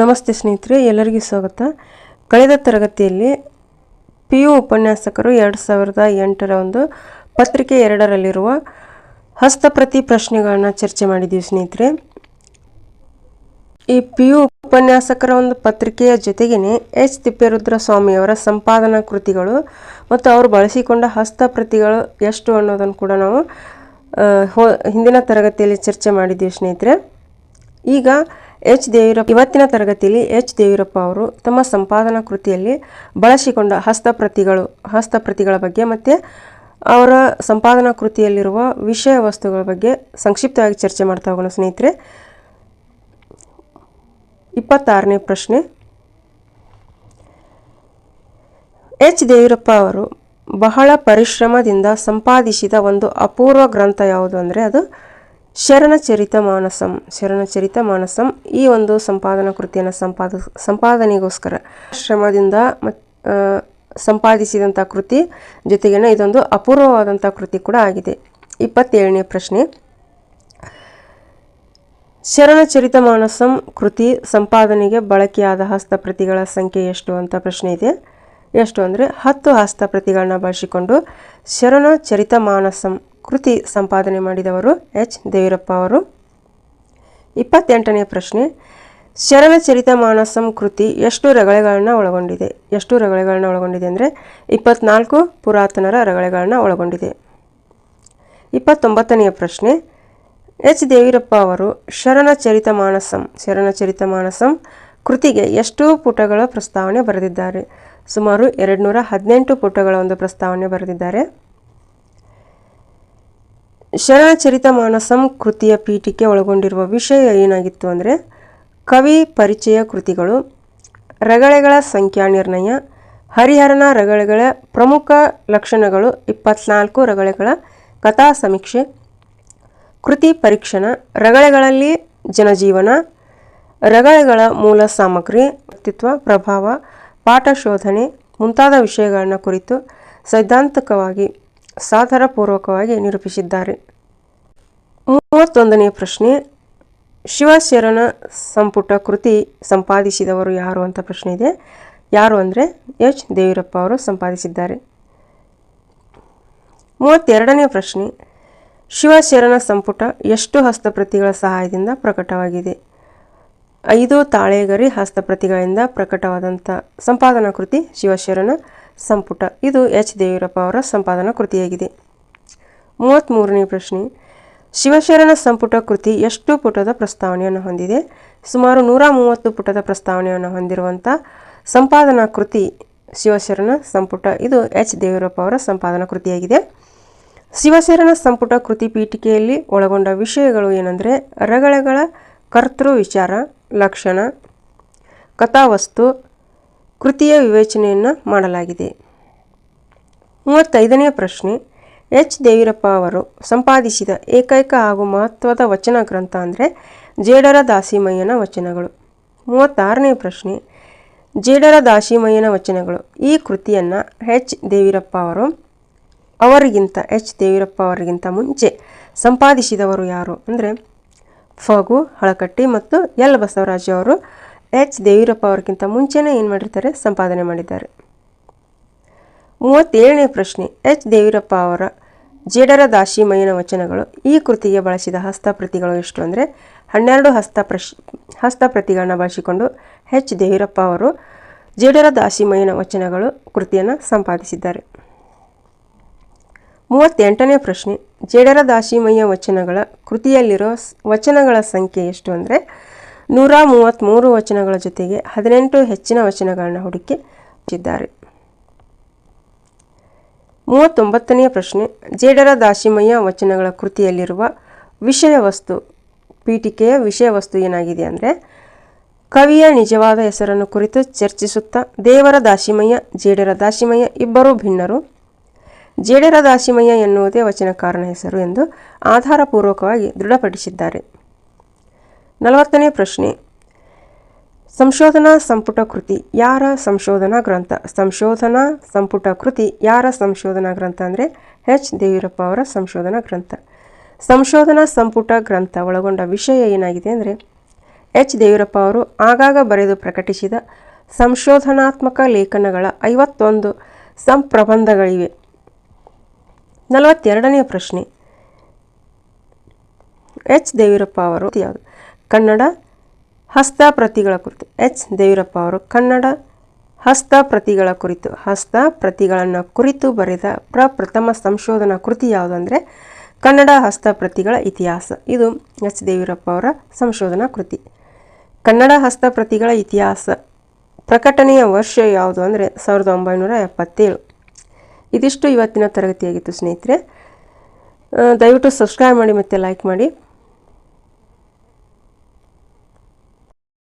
ನಮಸ್ತೆ ಸ್ನೇಹಿತರೆ, ಎಲ್ಲರಿಗೂ ಸ್ವಾಗತ. ಕಳೆದ ತರಗತಿಯಲ್ಲಿ ಪಿ ಯು ಉಪನ್ಯಾಸಕರು ಎರಡು ಸಾವಿರದ ಎಂಟರ ಒಂದು ಪತ್ರಿಕೆ ಎರಡರಲ್ಲಿರುವ ಹಸ್ತಪ್ರತಿ ಪ್ರಶ್ನೆಗಳನ್ನು ಚರ್ಚೆ ಮಾಡಿದ್ದೀವಿ ಸ್ನೇಹಿತರೆ. ಈ ಪಿ ಯು ಉಪನ್ಯಾಸಕರ ಒಂದು ಪತ್ರಿಕೆಯ ಜೊತೆಗೇನೆ ಎಚ್. ತಿಪ್ಪೇರುದ್ರ ಸ್ವಾಮಿಯವರ ಸಂಪಾದನಾ ಕೃತಿಗಳು ಮತ್ತು ಅವರು ಬಳಸಿಕೊಂಡ ಹಸ್ತಪ್ರತಿಗಳು ಎಷ್ಟು ಅನ್ನೋದನ್ನು ಕೂಡ ನಾವು ಹಿಂದಿನ ತರಗತಿಯಲ್ಲಿ ಚರ್ಚೆ ಮಾಡಿದ್ದೀವಿ ಸ್ನೇಹಿತರೆ. ಈಗ ಎಚ್. ದೇವಿರಪ್ಪ ಇವತ್ತಿನ ತರಗತಿಯಲ್ಲಿ ಎಚ್. ದೇವಿರಪ್ಪ ಅವರು ತಮ್ಮ ಸಂಪಾದನಾ ಕೃತಿಯಲ್ಲಿ ಬಳಸಿಕೊಂಡ ಹಸ್ತಪ್ರತಿಗಳು, ಹಸ್ತಪ್ರತಿಗಳ ಬಗ್ಗೆ ಮತ್ತು ಅವರ ಸಂಪಾದನಾ ಕೃತಿಯಲ್ಲಿರುವ ವಿಷಯ ವಸ್ತುಗಳ ಬಗ್ಗೆ ಸಂಕ್ಷಿಪ್ತವಾಗಿ ಚರ್ಚೆ ಮಾಡ್ತಾ ಹೋಗೋಣ ಸ್ನೇಹಿತರೆ. ಇಪ್ಪತ್ತಾರನೇ ಪ್ರಶ್ನೆ. ಎಚ್. ದೇವಿರಪ್ಪ ಅವರು ಬಹಳ ಪರಿಶ್ರಮದಿಂದ ಸಂಪಾದಿಸಿದ ಒಂದು ಅಪೂರ್ವ ಗ್ರಂಥ ಯಾವುದು ಅಂದರೆ ಅದು ಶರಣಚರಿತ ಮಾನಸಂ ಶರಣಚರಿತ ಮಾನಸಂ ಈ ಒಂದು ಸಂಪಾದನಾ ಕೃತಿಯನ್ನು ಸಂಪಾದ, ಸಂಪಾದನೆಗೋಸ್ಕರ. ಶ್ರಮದಿಂದ ಸಂಪಾದಿಸಿದಂಥ ಕೃತಿ ಜೊತೆಗೆ ಇದೊಂದು ಅಪೂರ್ವವಾದಂಥ ಕೃತಿ ಕೂಡ ಆಗಿದೆ. ಇಪ್ಪತ್ತೇಳನೇ ಪ್ರಶ್ನೆ. ಶರಣಚರಿತ ಮಾನಸಂ ಕೃತಿ ಸಂಪಾದನೆಗೆ ಬಳಕೆಯಾದ ಹಸ್ತಪ್ರತಿಗಳ ಸಂಖ್ಯೆ ಎಷ್ಟು ಅಂತ ಪ್ರಶ್ನೆ ಇದೆ. ಎಷ್ಟು ಅಂದರೆ ಹತ್ತು ಹಸ್ತಪ್ರತಿಗಳನ್ನ ಬಳಸಿಕೊಂಡು ಶರಣ ಚರಿತ ಮಾನಸಂ ಕೃತಿ ಸಂಪಾದನೆ ಮಾಡಿದವರು ಎಚ್. ದೇವೀರಪ್ಪ ಅವರು. ಇಪ್ಪತ್ತೆಂಟನೇ ಪ್ರಶ್ನೆ. ಶರಣಚರಿತ ಮಾನಸಂ ಕೃತಿ ಎಷ್ಟು ರಗಳೆಗಳನ್ನು ಒಳಗೊಂಡಿದೆ? ಎಷ್ಟು ರಗಳೆಗಳನ್ನು ಒಳಗೊಂಡಿದೆ ಅಂದರೆ ಇಪ್ಪತ್ನಾಲ್ಕು ಪುರಾತನರ ರಗಳೆಗಳನ್ನು ಒಳಗೊಂಡಿದೆ. ಇಪ್ಪತ್ತೊಂಬತ್ತನೆಯ ಪ್ರಶ್ನೆ. ಎಚ್. ದೇವೀರಪ್ಪ ಅವರು ಶರಣಚರಿತ ಮಾನಸಂ ಶರಣಚರಿತ ಮಾನಸಂ ಕೃತಿಗೆ ಎಷ್ಟು ಪುಟಗಳ ಪ್ರಸ್ತಾವನೆ ಬರೆದಿದ್ದಾರೆ? ಸುಮಾರು ಎರಡು ನೂರ ಹದಿನೆಂಟು ಪುಟಗಳ ಒಂದು ಪ್ರಸ್ತಾವನೆ ಬರೆದಿದ್ದಾರೆ. ಶರಣಚರಿತ ಮಾನಸಂ ಕೃತಿಯ ಪೀಠಿಕೆ ಒಳಗೊಂಡಿರುವ ವಿಷಯ ಏನಾಗಿತ್ತು ಅಂದರೆ, ಕವಿ ಪರಿಚಯ ಕೃತಿಗಳು, ರಗಳೆಗಳ ಸಂಖ್ಯಾ ನಿರ್ಣಯ, ಹರಿಹರನ ರಗಳೆಗಳ ಪ್ರಮುಖ ಲಕ್ಷಣಗಳು, ಇಪ್ಪತ್ನಾಲ್ಕು ರಗಳೆಗಳ ಕಥಾ ಸಮೀಕ್ಷೆ, ಕೃತಿ ಪರೀಕ್ಷಣ, ರಗಳೆಗಳಲ್ಲಿ ಜನಜೀವನ, ರಗಳೆಗಳ ಮೂಲ ಸಾಮಗ್ರಿ, ವ್ಯಕ್ತಿತ್ವ, ಪ್ರಭಾವ ಪಾಠ ಶೋಧನೆ ಮುಂತಾದ ವಿಷಯಗಳನ್ನು ಕುರಿತು ಸೈದ್ಧಾಂತಿಕವಾಗಿ ಸಾಧರಪೂರ್ವಕವಾಗಿ ನಿರೂಪಿಸಿದ್ದಾರೆ. ಮೂವತ್ತೊಂದನೆಯ ಪ್ರಶ್ನೆ ಶಿವಶರಣ ಸಂಪುಟ ಕೃತಿ ಸಂಪಾದಿಸಿದವರು ಯಾರು ಅಂತ ಪ್ರಶ್ನೆ ಇದೆ. ಯಾರು ಅಂದರೆ ಎಚ್. ದೇವಿರಪ್ಪ ಅವರು ಸಂಪಾದಿಸಿದ್ದಾರೆ. ಮೂವತ್ತೆರಡನೇ ಪ್ರಶ್ನೆ ಶಿವಶರಣ ಸಂಪುಟ ಎಷ್ಟು ಹಸ್ತಪ್ರತಿಗಳ ಸಹಾಯದಿಂದ ಪ್ರಕಟವಾಗಿದೆ? ಐದು ತಾಳೆಗರಿ ಹಸ್ತಪ್ರತಿಗಳಿಂದ ಪ್ರಕಟವಾದಂಥ ಸಂಪಾದನಾ ಕೃತಿ ಶಿವಶರಣ ಸಂಪುಟ. ಇದು ಎಚ್. ದೇವೀರಪ್ಪ ಅವರ ಸಂಪಾದನಾ ಕೃತಿಯಾಗಿದೆ. ಮೂವತ್ತ್ಮೂರನೇ ಪ್ರಶ್ನೆ. ಶಿವಶರಣ ಸಂಪುಟ ಕೃತಿ ಎಷ್ಟು ಪುಟದ ಪ್ರಸ್ತಾವನೆಯನ್ನು ಹೊಂದಿದೆ? ಸುಮಾರು ನೂರ ಮೂವತ್ತು ಪುಟದ ಪ್ರಸ್ತಾವನೆಯನ್ನು ಹೊಂದಿರುವಂಥ ಸಂಪಾದನಾ ಕೃತಿ ಶಿವಶರಣ ಸಂಪುಟ, ಇದು ಎಚ್. ದೇವೀರಪ್ಪ ಅವರ ಸಂಪಾದನಾ ಕೃತಿಯಾಗಿದೆ. ಶಿವಶರಣ ಸಂಪುಟ ಕೃತಿ ಪೀಠಿಕೆಯಲ್ಲಿ ಒಳಗೊಂಡ ವಿಷಯಗಳು ಏನಂದರೆ, ರಗಳಗಳ ಕರ್ತೃ ವಿಚಾರ, ಲಕ್ಷಣ, ಕಥಾವಸ್ತು ಕೃತಿಯ ವಿವೇಚನೆಯನ್ನು ಮಾಡಲಾಗಿದೆ. ಮೂವತ್ತೈದನೇ ಪ್ರಶ್ನೆ, ಎಚ್. ದೇವಿರಪ್ಪ ಅವರು ಸಂಪಾದಿಸಿದ ಏಕೈಕ ಹಾಗೂ ಮಹತ್ವದ ವಚನ ಗ್ರಂಥ ಅಂದರೆ ಜೇಡರ ದಾಸಿಮಯ್ಯನ ವಚನಗಳು. ಮೂವತ್ತಾರನೇ ಪ್ರಶ್ನೆ ಜೇಡರ ದಾಸಿಮಯ್ಯನ ವಚನಗಳು. ಈ ಕೃತಿಯನ್ನು ಎಚ್. ದೇವಿರಪ್ಪ ಅವರು, ಅವರಿಗಿಂತ, ಎಚ್. ದೇವಿರಪ್ಪ ಅವರಿಗಿಂತ ಮುಂಚೆ ಸಂಪಾದಿಸಿದವರು ಯಾರು ಅಂದರೆ, ಫಗು, ಹಳಕಟ್ಟಿ ಮತ್ತು ಎಲ್. ಬಸವರಾಜ್ ಅವರು ಎಚ್ ದೇವಿರಪ್ಪ ಅವರಿಗಿಂತ ಮುಂಚೆನೇ ಏನು ಮಾಡಿರ್ತಾರೆ? ಸಂಪಾದನೆ ಮಾಡಿದ್ದಾರೆ. ಮೂವತ್ತೇಳನೇ ಪ್ರಶ್ನೆ. ಎಚ್ ದೇವಿರಪ್ಪ ಅವರ ಜೇಡರ ದಾಶಿಮಯ್ಯನ ವಚನಗಳು ಈ ಕೃತಿಗೆ ಬಳಸಿದ ಹಸ್ತಪ್ರತಿಗಳು ಎಷ್ಟು ಅಂದರೆ, ಹನ್ನೆರಡು ಹಸ್ತಪ್ರಶ್ ಹಸ್ತಪ್ರತಿಗಳನ್ನ ಬಳಸಿಕೊಂಡು ಎಚ್ ದೇವಿರಪ್ಪ ಅವರು ಜೇಡರ ದಾಸಿಮಯನ ವಚನಗಳು ಕೃತಿಯನ್ನು ಸಂಪಾದಿಸಿದ್ದಾರೆ. ಮೂವತ್ತೆಂಟನೇ ಪ್ರಶ್ನೆ. ಜೇಡರ ದಾಸಿಮಯ್ಯ ವಚನಗಳ ಕೃತಿಯಲ್ಲಿರೋ ವಚನಗಳ ಸಂಖ್ಯೆ ಎಷ್ಟು ಅಂದರೆ ನೂರ ಮೂವತ್ತ್ಮೂರು ವಚನಗಳ ಜೊತೆಗೆ ಹದಿನೆಂಟು ಹೆಚ್ಚಿನ ವಚನಗಳನ್ನು ಹುಡುಕಿ ಇದ್ದಾರೆ ಮೂವತ್ತೊಂಬತ್ತನೆಯ ಪ್ರಶ್ನೆ, ಜೇಡರ ದಾಸಿಮಯ್ಯ ವಚನಗಳ ಕೃತಿಯಲ್ಲಿರುವ ವಿಷಯ ವಸ್ತು, ಪೀಠಿಕೆಯ ವಿಷಯ ವಸ್ತು ಏನಾಗಿದೆ ಅಂದರೆ, ಕವಿಯ ನಿಜವಾದ ಹೆಸರನ್ನು ಕುರಿತು ಚರ್ಚಿಸುತ್ತಾ ದೇವರ ದಾಸಿಮಯ್ಯ, ಜೇಡರ ದಾಸಿಮಯ್ಯ ಇಬ್ಬರೂ ಭಿನ್ನರು. ಜೇಡರ ದಾಸಿಮಯ್ಯ ಎನ್ನುವುದೇ ವಚನಕಾರನ ಹೆಸರು ಎಂದು ಆಧಾರಪೂರ್ವಕವಾಗಿ ದೃಢಪಡಿಸಿದ್ದಾರೆ. ನಲವತ್ತನೇ ಪ್ರಶ್ನೆ. ಸಂಶೋಧನಾ ಸಂಪುಟ ಕೃತಿ ಯಾರ ಸಂಶೋಧನಾ ಗ್ರಂಥ? ಸಂಶೋಧನಾ ಸಂಪುಟ ಕೃತಿ ಯಾರ ಸಂಶೋಧನಾ ಗ್ರಂಥ ಅಂದರೆ ಎಚ್. ದೇವೀರಪ್ಪ ಅವರ ಸಂಶೋಧನಾ ಗ್ರಂಥ. ಸಂಶೋಧನಾ ಸಂಪುಟ ಗ್ರಂಥ ಒಳಗೊಂಡ ವಿಷಯ ಏನಾಗಿದೆ ಅಂದರೆ, ಎಚ್. ದೇವೀರಪ್ಪ ಅವರು ಆಗಾಗ ಬರೆದು ಪ್ರಕಟಿಸಿದ ಸಂಶೋಧನಾತ್ಮಕ ಲೇಖನಗಳ ಐವತ್ತೊಂದು ಸಂಪ್ರಬಂಧಗಳಿವೆ. ನಲವತ್ತೆರಡನೆಯ ಪ್ರಶ್ನೆ. ಎಚ್. ದೇವೀರಪ್ಪ ಅವರು ಯಾವುದು? ಕನ್ನಡ ಹಸ್ತಪ್ರತಿಗಳ ಕುರಿತು. ಎಚ್. ದೇವಿರಪ್ಪ ಅವರು ಕನ್ನಡ ಹಸ್ತಪ್ರತಿಗಳ ಕುರಿತು. ಹಸ್ತಪ್ರತಿಗಳನ್ನು ಕುರಿತು ಬರೆದ ಪ್ರಪ್ರಥಮ ಸಂಶೋಧನಾ ಕೃತಿ ಯಾವುದಂದರೆ ಕನ್ನಡ ಕನ್ನಡ ಹಸ್ತಪ್ರತಿಗಳ ಇತಿಹಾಸ. ಇದು ಎಚ್. ದೇವಿರಪ್ಪ ಅವರ ಸಂಶೋಧನಾ ಕೃತಿ. ಕನ್ನಡ ಹಸ್ತಪ್ರತಿಗಳ ಇತಿಹಾಸ ಪ್ರಕಟಣೆಯ ವರ್ಷ ಯಾವುದು ಅಂದರೆ ಸಾವಿರದ ಒಂಬೈನೂರ ಎಪ್ಪತ್ತೇಳು. ಇದಿಷ್ಟು ಇವತ್ತಿನ ತರಗತಿಯಾಗಿತ್ತು ಸ್ನೇಹಿತರೆ. ದಯವಿಟ್ಟು ಸಬ್ಸ್ಕ್ರೈಬ್ ಮಾಡಿ ಮತ್ತು ಲೈಕ್ ಮಾಡಿ.